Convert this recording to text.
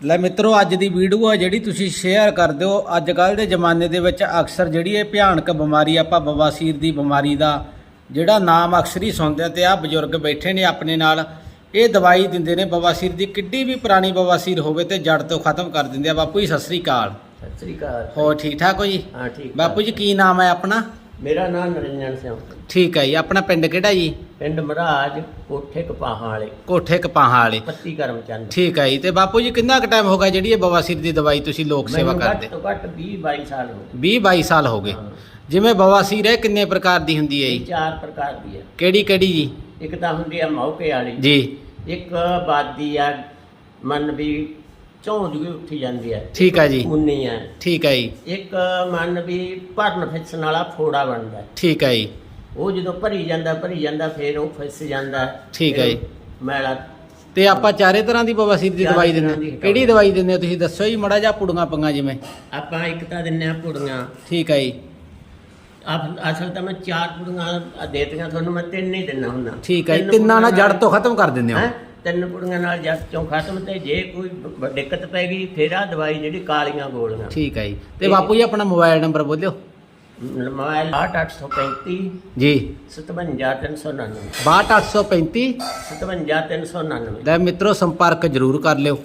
ਲੈ ਮਿੱਤਰੋ ਅੱਜ ਦੀ ਵੀਡੀਓ ਆ ਜਿਹੜੀ ਤੁਸੀਂ ਸ਼ੇਅਰ ਕਰ ਦਿਓ। ਅੱਜ ਕੱਲ ਦੇ ਜ਼ਮਾਨੇ ਦੇ ਵਿੱਚ ਅਕਸਰ ਜਿਹੜੀ ਇਹ ਭਿਆਨਕ ਬਿਮਾਰੀ ਆਪਾਂ ਬਵਾਸੀਰ ਦੀ ਬਿਮਾਰੀ ਦਾ ਜਿਹੜਾ ਨਾਮ ਅਕਸਰ ਹੀ ਸੁਣਦੇ ਆ ਤੇ ਆ ਬਜ਼ੁਰਗ ਬੈਠੇ ਨੇ ਆਪਣੇ ਨਾਲ। ਇਹ ਦਵਾਈ ਦਿੰਦੇ ਨੇ ਬਵਾਸੀਰ ਦੀ। ਕਿੱਡੀ ਵੀ ਪੁਰਾਣੀ ਬਵਾਸੀਰ ਹੋਵੇ ਤੇ ਜੜ ਤੋਂ ਖਤਮ ਕਰ ਦਿੰਦੇ ਆ। ਬਾਪੂ ਜੀ ਸਤਿ ਸ੍ਰੀ ਅਕਾਲ। ਸਤਿ ਸ੍ਰੀ ਅਕਾਲ। ਹੋਰ ਠੀਕ ਠਾਕ ਹੋ ਜੀ? ਹਾਂ ਠੀਕ ਬਾਪੂ ਜੀ ਕੀ ਨਾਮ ਹੈ ਆਪਣਾ? ਮੇਰਾ ਨਾਮ ਨਰਿੰਜਨ ਸਿੰਘ। ਠੀਕ ਹੈ ਜੀ ਆਪਣਾ ਪਿੰਡ ਕਿਹੜਾ ਜੀ? ਪਿੰਡ ਮਹਾਰਾਜ ਕੋਠੇ ਕਪਾਹਾਂ ਵਾਲੇ। ਕੋਠੇ ਕਪਾਹਾਂ ਵਾਲੇ। ਪੱਤੀ ਕਰਮ ਚੰਦ ਠੀਕ ਹੈ ਜੀ ਤੇ ਬਾਪੂ ਜੀ ਕਿੰਨਾ ਕੁ ਟਾਈਮ ਹੋ ਗਿਆ ਜਿਹੜੀ ਇਹ ਬਵਾਸੀਰ ਦੀ ਦਵਾਈ ਤੁਸੀਂ ਲੋਕ ਸੇਵਾ ਮੈਨੂੰ ਕਰਦੇ? ਘੱਟ ਤੋਂ ਘੱਟ 20 22 ਸਾਲ ਹੋ 20 22 ਸਾਲ ਹੋ ਗਏ। ਹਾਂ। ਜਿਵੇਂ ਬਵਾਸੀਰ ਹੈ ਕਿੰਨੇ ਪ੍ਰਕਾਰ ਦੀ ਹੁੰਦੀ ਹੈ ਜੀ? ਚਾਰ ਪ੍ਰਕਾਰ ਦੀ ਹੈ। ਕਿਹੜੀ ਕਿਹੜੀ ਜੀ? ਇੱਕ ਤਾਂ ਹੁੰਦੀ ਹੈ ਮੌਕੇ ਵਾਲੀ। ਜੀ। ਇੱਕ ਬਾਦੀ ਆ ਮਨ ਵੀ ਝੋਂਜ ਵੀ ਉੱਠੀ ਜਾਂਦੀ ਹੈ। ਠੀਕ ਹੈ ਜੀ। ਉੰਨੀ ਹੈ। ਠੀਕ ਹੈ ਜੀ। ਇੱਕ ਮਨ ਵੀ ਭਰਨ ਫਿੱਸਣ ਵਾਲਾ ਫੋੜਾ ਬਣਦਾ ਹੈ। ਠੀਕ ਹੈ ਜੀ। ਉਹ ਜਦੋਂ ਭਰੀ ਜਾਂਦਾ ਭਰੀ ਜਾਂਦਾ ਫਿਰ ਉਹ ਫਿੱਸ ਜਾਂਦਾ ਹੈ। ਠੀਕ ਹੈ ਫਿਰ ਜੀ। ਮੈਲਾ ਤੇ ਆਪਾਂ ਚਾਰੇ ਤਰ੍ਹਾਂ ਦੀ ਬਵਾਸੀਰ ਦੀ ਚਾਰੇ ਦਵਾਈ ਤਰ੍ਹਾਂ ਦਿੰਦੇ ਦੀ ਹਾਂ। ਕਿਹੜੀ ਦਵਾਈ। ਦਿੰਦੇ ਹੋ ਤੁਸੀਂ? ਦੱਸੋ ਜੀ ਮੜਾ ਜਾ ਪੁੜੀਆਂ ਪੰਗਾ ਜਿਵੇਂ। ਆਪਾਂ ਇੱਕ ਤਾਂ ਦਿੰਨੇ ਆ ਪੁੜੀਆਂ। ਠੀਕ ਹੈ ਜੀ। ਆਪ- ਅਸਲ ਤਾਂ ਮੈਂ ਚਾਰ ਪੁੜੀਆਂ ਦੇਤੀਆਂ ਤੁਹਾਨੂੰ ਮੈਂ ਤਿੰਨ ਹੀ ਦਿੰਦਾ ਹੁੰਦਾ। ਠੀਕ ਹੈ ਜੀ। ਤਿੰਨ ਨਾਲ ਜੜ ਤੋਂ ਖਤਮ ਕਰ ਦਿੰਦੇ ਹੋ। ਹੈਂ? ਤਿੰਨ ਪੁੜੀਆਂ ਨਾਲ ਜੜ ਚੋਂ ਖਤਮ ਤੇ ਜੇ ਕੋਈ ਬ- ਦਿੱਕਤ ਪੈ ਗਈ ਫਿਰ ਆ ਦਵਾਈ ਜਿਹੜੀ ਕਾਲੀਆਂ ਗੋਲੀਆਂ। ਠੀਕ ਹੈ ਜੀ। ਤੇ ਬਾਪੂ ਜੀ ਆਪਣਾ ਮੋਬਾਈਲ ਨੰਬਰ ਬੋਲਿਓ। ਮੋਬਾਈਲ 8835 ਜੀ। 57399 62835 57399 ਲੈ ਮਿੱਤਰੋ ਸੰਪਰਕ ਜ਼ਰੂਰ ਕਰ ਲਿਓ।